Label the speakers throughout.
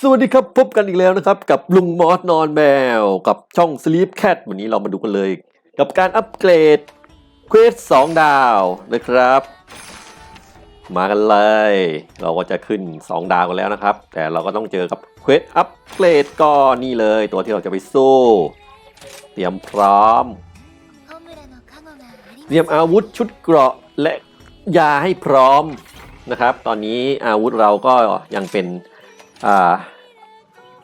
Speaker 1: สวัสดีครับพบกันอีกแล้วนะครับ กับลุงมอสนอนแมว กับช่อง Sleep Cat วันนี้เรามาดูกันเลย กับการอัปเกรดเควส2ดาวนะครับ มากันเลย เราก็จะขึ้น 2 ดาวกันแล้วนะครับ แต่เราก็ต้องเจอกับเควสอัปเกรดก็นี่เลย ตัวที่เราจะไปสู้ เตรียมพร้อม เตรียมอาวุธชุดเกราะและยาให้พร้อมนะครับ ตอนนี้อาวุธเราก็ยังเป็นอ่า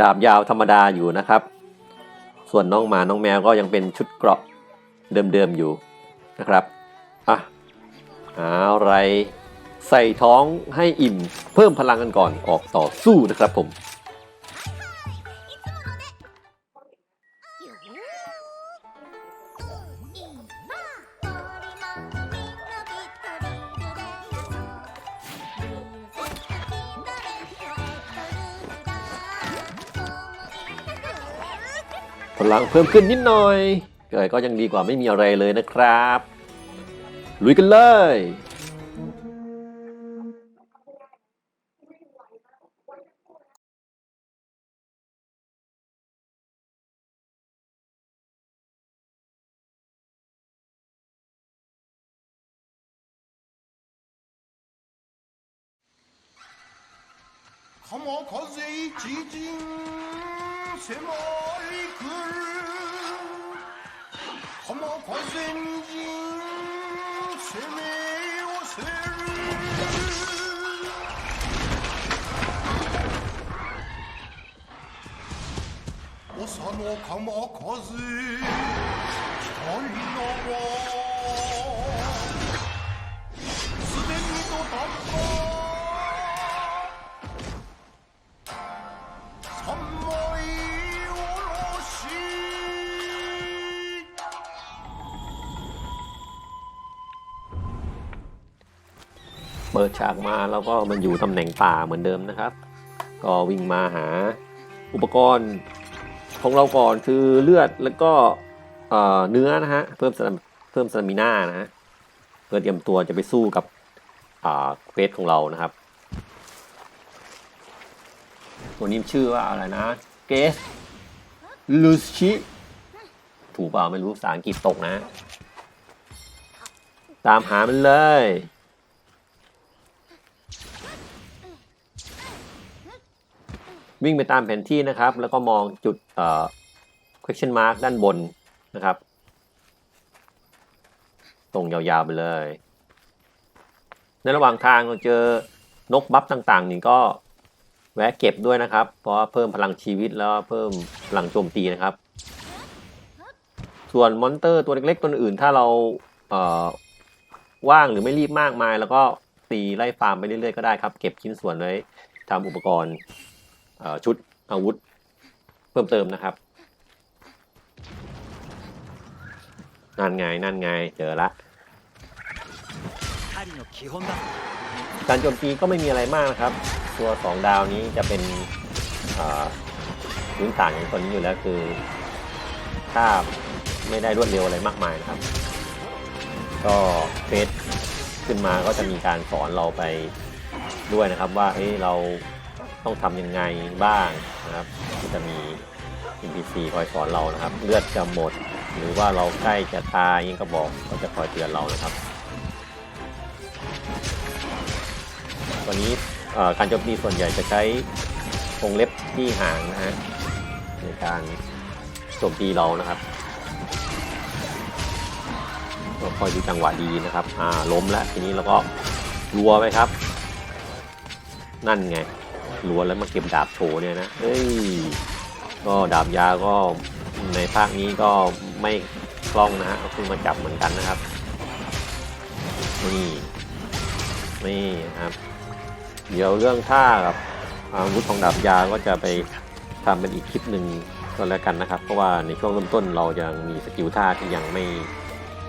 Speaker 1: ดาบยาวธรรมดาอยู่นะครับ ส่วนน้องหมาน้องแมวก็ยังเป็นชุดเกราะเดิมๆอยู่นะครับอะเอาอะไรใส่ท้องให้อิ่มเพิ่มพลังกันก่อนออกต่อสู้นะครับผม พลังเพิ่มขึ้นนิดหน่อยเกิยก็ยังดีกว่าไม่มีอะไรเลยนะครับ ลุยกันเลย
Speaker 2: ขโมยขโมยจีจิง 迫り来る鎌風二陣攻め寄せる。長の鎌風北に長すでにとたった
Speaker 1: เปิดฉากมาแล้วก็มันอยู่ตำแหน่งป่าเหมือนเดิมนะครับ ก็วิ่งมาหาอุปกรณ์ของเราก่อนคือเลือดแล้วก็เนื้อนะฮะเพิ่มสตาเพิ่มสตมิน่านะฮะเพื่อเตรียมตัวจะไปสู้กับเควสของเรานะครับ ตัวนี้ชื่อว่าอะไรนะเกสลูชิถูกเปล่าไม่รู้ภาษาอังกฤษตกนะ ตามหามันเลย วิ่งไปตามแผนที่นะครับ แล้วก็มองจุดเอ่อ question mark ด้านบนนะครับ ตรงยาวๆไปเลย ในระหว่างทางเราเจอนกบัฟต่างๆ นี่ก็แวะเก็บด้วยนะครับ เพราะเพิ่มพลังชีวิตแล้วเพิ่มพลังโจมตีนะครับ ส่วนมอนเตอร์ตัวเล็กๆ ตัวอื่นถ้าเราเอ่อว่างหรือไม่รีบมากมาย แล้วก็ตีไล่ฟาร์มไปเรื่อยๆก็ได้ครับ เก็บชิ้นส่วนไว้ทำอุปกรณ์ ชุดอาวุธเพิ่มเติมนะครับนั่นไงนั่นไงเจอละการโจมตีก็ไม่มีอะไรมากนะครับ ตัว 2 ดาวนี้จะเป็นพื้นฐานของตัวนี้อยู่แล้วคือถ้าไม่ได้รวดเร็วอะไรมากมายนะครับ ก็เฟสขึ้นมาก็จะมีการสอนเราไปด้วยนะครับว่าเฮ้ยเรา ต้องทำยังไงบ้างนะครับก็จะมี NPC คอยสอนเรานะครับ เลือดจะหมด หรือว่าเราใกล้จะตายยังก็บอกก็จะคอยเตือนเรานะครับวันนี้การโจมตีส่วนใหญ่จะใช้วงเล็บที่หางนะฮะในการโจมตีเรานะครับก็คอยดูจังหวะดีนะครับ อ่าล้มแล้วทีนี้เราก็รัวไปครับ นั่นไง รัวแล้วมาเก็บดาบโชว์เนี่ยนะเฮ้ยก็ดาบยาก็ในภาคนี้ก็ไม่คล่องนะฮะก็เพิ่งมาจับเหมือนกันนะครับนี่นี่นะครับ เดี๋ยวเรื่องท่ากับอาวุธของดาบยาก็จะไปทำเป็นอีกคลิปหนึ่งก็แล้วกันนะครับ เพราะว่าในช่วงเริ่มต้นเรายังมีสกิลท่าที่ยังไม่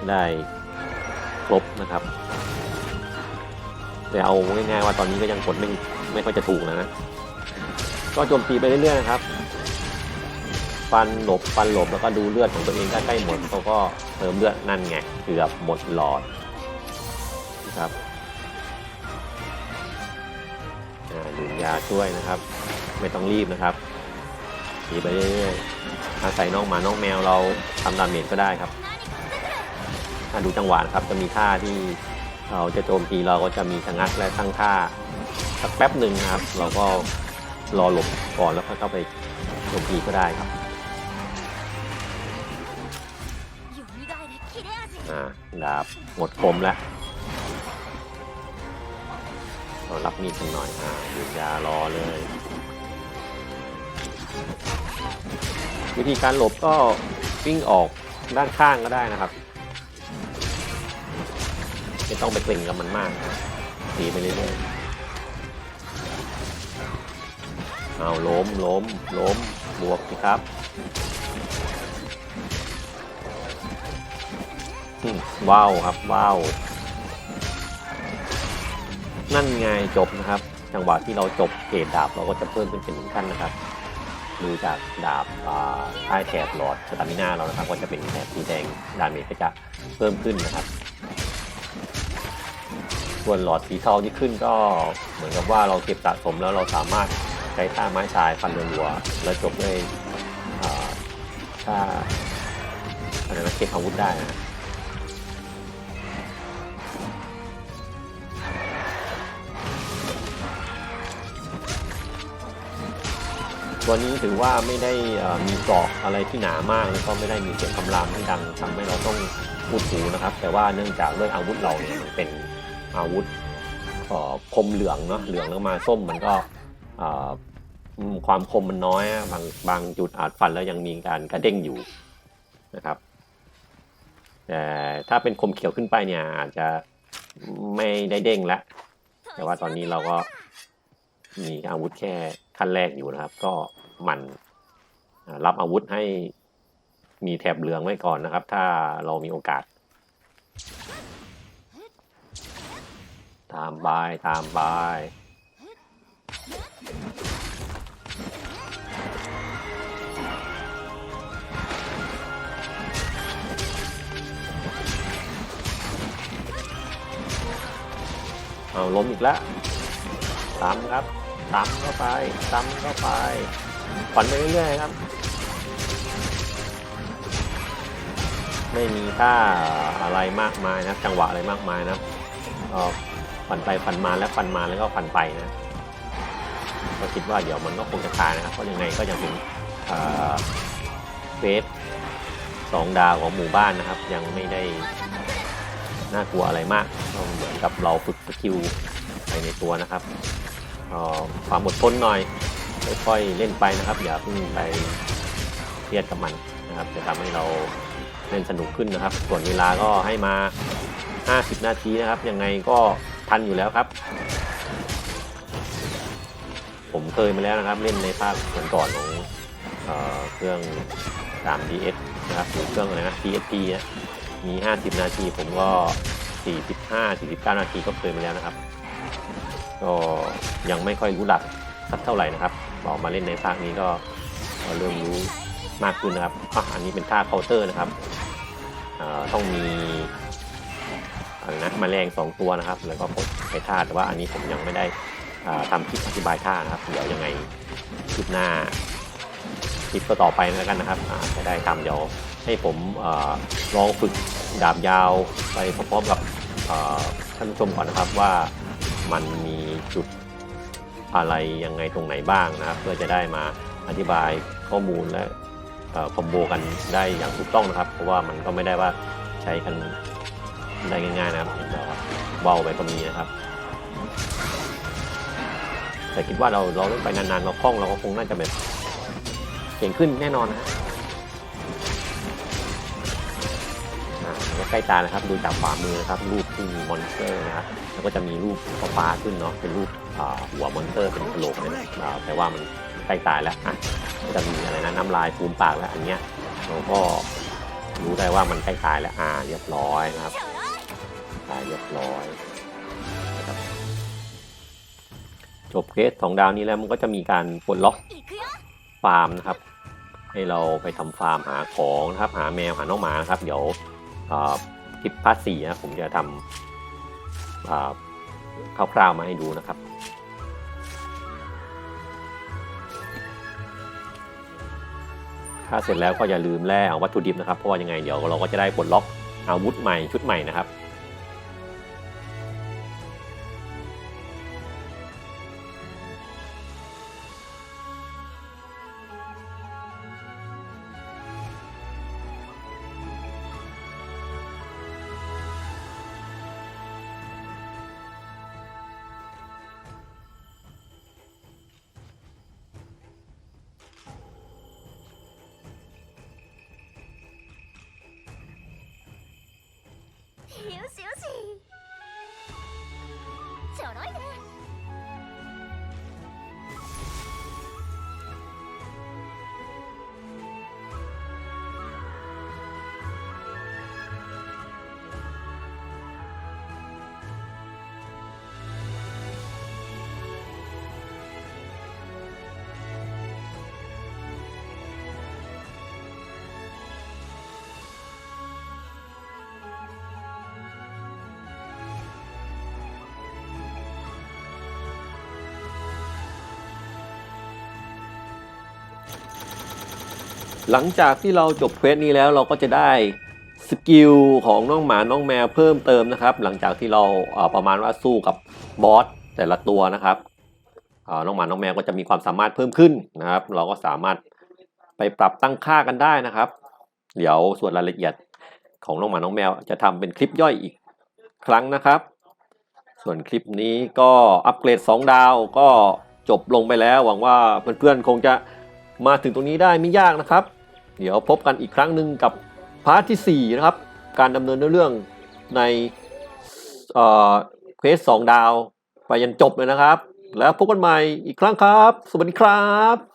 Speaker 1: ได้ครบนะครับ แต่เอาง่ายๆว่าตอนนี้ก็ยังกดไม่ ไม่ค่อยจะถูกนะนะ ก็โจมตีไปเรื่อยๆนะครับ ฟันหลบฟันหลบแล้วก็ดูเลือดของตัวเองใกล้ๆหมดเขาก็เติมเลือดนั่นไงเกือบหมดหลอดนะครับดื่มยาช่วยนะครับ ไม่ต้องรีบนะครับตีไปเรื่อยๆอาศัยน้องหมาน้องแมวเราทำดาเมจก็ได้ครับถ้าดูจังหวะครับจะมีท่าที่เราจะโจมตีเราก็จะมีชะงักและตั้งท่าักแป๊บหนึ่งครับ เราก็รอหลบก่อนแล้วค่อยเข้าไปโจมตีก็ได้ครับอ่าดาบหมดคมแล้วเรารับมีดกันหน่อยอ่าหยุดยารอเลย วิธีการหลบก็วิ่งออกด้านข้างก็ได้นะครับไม่ต้องไปกลิ่นกับมันมากนีไปเรื่อย เอาล้มล้มล้มบวกสิครับว้าวครับว้าวนั่นไงจบนะครับ จังหวะที่เราจบเกรดดาบเราก็จะเพิ่มขึ้นเป็นหนึ่งขั้นนะครับดูจากดาบอ่าใต้แถบหลอดสตามินาเรานะครับ ก็จะเป็นแถบสีแดงดาเมจก็จะเพิ่มขึ้นนะครับ ส่วนหลอดสีเทองที่ขึ้นก็เหมือนกับว่าเราเก็บสะสมแล้วเราสามารถ ใช้ท่าไม้ตายฟันรัว แล้วจบด้วยอ่าท่าอะไรนะเก็บอาวุธได้นะตัวนี้ถือว่าไม่ได้เอ่อมีเกาะอะไรที่หนามากแล้วก็ไม่ได้มีเสียงคำรามที่ดังทำให้เราต้องพูดหูนะครับ แต่ว่าเนื่องจากด้วยอาวุธเราเนี่ยมันเป็นอาวุธคมเหลืองเนาะเหลืองแล้วมาส้มมันก็ ความคมมันน้อยบางบางจุดอาจฟันแล้วยังมีการกระเด้งอยู่นะครับแต่ถ้าเป็นคมเขียวขึ้นไปเนี่ยอาจจะไม่ได้เด้งแล้วแต่ว่าตอนนี้เราก็มีอาวุธแค่ขั้นแรกอยู่นะครับ ก็หมันอ่ารับอาวุธให้มีแถบเหลืองไว้ก่อนนะครับ ถ้าเรามีโอกาส ตามบายตามบาย เอาล้มอีกแล้วตามครับตามเข้าไปตามเข้าไปฝันไปเรื่อยๆครับ ไม่มีท่าอะไรมากมายนะจังหวะอะไรมากมายนะครับก็ฝันไปฝันมาแล้วฝันมาแล้วก็ฝันไปนะ ก็คิดว่าเดี๋ยวมันก็คงจะตายนะครับเพราะยังไงก็ยังเป็นเฟสสองดาวของหมู่บ้านนะครับ ยังไม่ได้น่ากลัวอะไรมากก็เหมือนกับเราฝึกสกิลไปในตัวนะครับความอดทนหน่อยค่อยๆเล่นไปนะครับ อย่าเพิ่งไปเครียดกับมันนะครับ จะทำให้เราเล่นสนุกขึ้นนะครับ ส่วนเวลาก็ให้มา 50 นาทีนะครับ ยังไงก็ทันอยู่แล้วครับ ผมเคยมาแล้วนะครับ เล่นในภาคก่อนๆของเออเครื่อง 3DS นะครับหรือเครื่องอะไรนะ PSP นะมี 50 นาทีผมก็ 45 49 นาทีก็เคยมาแล้วนะครับ ก็ยังไม่ค่อยรู้หลักสักเท่าไหร่นะครับออกมาเล่นในภาคนี้ก็เริ่มรู้มากขึ้นนะครับอะอันนี้เป็นท่าเคาน์เตอร์นะครับต้องมีอะไรนะแมลงสองตัวนะครับ แล้วก็กดไปท่าแต่ว่าอันนี้ผมยังไม่ได้ อ่าทำคลิปอธิบายท่านะครับ เดี๋ยวยังไงคลิปหน้าคลิปต่อไปแล้วกันนะครับจะได้ทำเดี๋ยวให้ผมอลองฝึกดาบยาวไปพร้อมๆกับท่านผู้ชมก่อนนะครับว่ามันมีจุดอะไรยังไงตรงไหนบ้างนะครับ เพื่อจะได้มาอธิบายข้อมูลและคอมโบกันได้อย่างถูกต้องนะครับ เพราะว่ามันก็ไม่ได้ว่าใช้กันได้ง่ายๆนะครับเดี๋ยวเบาไปก็มีนะครับ แต่คิดว่าเราเราเล่นไปนานๆเราคล่องเราก็คงน่าจะแบบเก่งขึ้นแน่นอนนะฮะใกล้ตานะครับดูจากขวามือนะครับรูปที่มีมอนสเตอร์นะครับแล้วก็จะมีรูปฟ้าขึ้นเนาะเป็นรูปหัวมอนสเตอร์เป็นกระโหลกนะอ่าแต่ว่ามันใกล้ตายแล้วอะก็จะมีอะไรนะน้ำลายฟูมปากแล้วอันเนี้ยเราก็รู้ได้ว่ามันใกล้ตายแล้วอ่าเรียบร้อยนะครับตายเรียบร้อย จบเกวสสองดาวนี้แล้วมันก็จะมีการปลดล็อกฟาร์มนะครับ ให้เราไปทำฟาร์มหาของนะครับ หาแมวหาน้องหมาครับ เดี๋ยวคลิปพาร์ทสี่นะผมจะทำคร่าวๆมาให้ดูนะครับถ้าเสร็จแล้วก็อย่าลืมแลกวัตถุดิบนะครับ เพราะว่ายังไงเดี๋ยวเราก็จะได้ปลดล็อกอาวุธใหม่ชุดใหม่นะครับ
Speaker 3: 小小事
Speaker 1: หลังจากที่เราจบเควสนี้แล้วเราก็จะได้สกิลของน้องหมาน้องแมวเพิ่มเติมนะครับ หลังจากที่เราเอ่อประมาณว่าสู้กับบอสแต่ละตัวนะครับน้องหมาน้องแมวก็จะมีความสามารถเพิ่มขึ้นนะครับ เราก็สามารถไปปรับตั้งค่ากันได้นะครับ เดี๋ยวส่วนรายละเอียดของน้องหมาน้องแมวจะทำเป็นคลิปย่อยอีกครั้งนะครับ ส่วนคลิปนี้ก็อัปเกรด 2 ดาวก็จบลงไปแล้ว หวังว่าเพื่อนๆคงจะ มาถึงตรงนี้ได้ไม่ยากนะครับ เดี๋ยวพบกันอีกครั้งหนึ่งกับพาร์ทที่4นะครับ การดำเนินเรื่องในเควสสองดาว ไปยันจบเลยนะครับ แล้วพบกันใหม่อีกครั้งครับ สวัสดีครับ